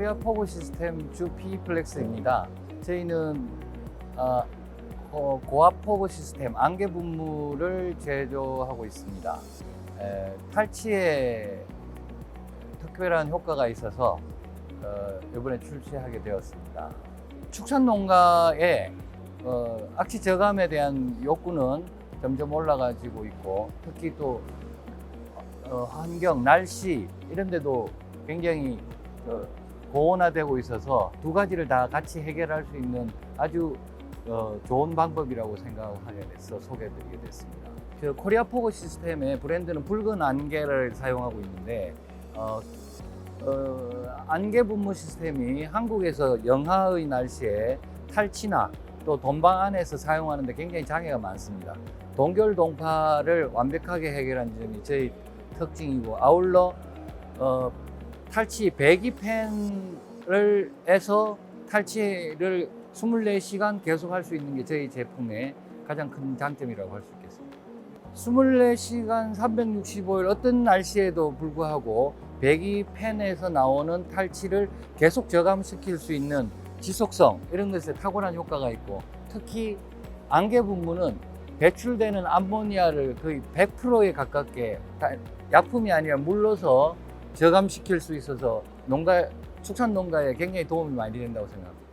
코리아 포구 시스템 주 피플렉스입니다. 저희는 어, 고- 고압 포구 시스템 안개 분무를 제조하고 있습니다. 에, 탈취에 특별한 효과가 있어서 어, 이번에 출시하게 되었습니다. 축산 농가의 어, 악취 저감에 대한 욕구는 점점 올라가지고 있고 특히 또 어, 환경, 날씨 이런 데도 굉장히 어, 고온화되고 있어서 두 가지를 다 같이 해결할 수 있는 아주 어, 좋은 방법이라고 생각하게 돼서 소개해드리게 됐습니다. 그 코리아 포고 시스템의 브랜드는 붉은 안개를 사용하고 있는데 어, 어, 안개 분무 시스템이 한국에서 영하의 날씨에 탈취나 또 돈방 안에서 사용하는데 굉장히 장애가 많습니다. 동결 동파를 완벽하게 해결한 점이 저희 특징이고 아울러 어, 탈취 배기팬을 해서 탈취를 24시간 계속 할 수 있는 게 저희 제품의 가장 큰 장점이라고 할 수 있겠습니다. 24시간 365일 어떤 날씨에도 불구하고 배기팬에서 나오는 탈취를 계속 저감시킬 수 있는 지속성 이런 것에 탁월한 효과가 있고 특히 안개 분무는 배출되는 암모니아를 거의 100%에 가깝게 다- 약품이 아니라 물로서 저감시킬 수 있어서 농가 축산 농가에 굉장히 도움이 많이 된다고 생각합니다.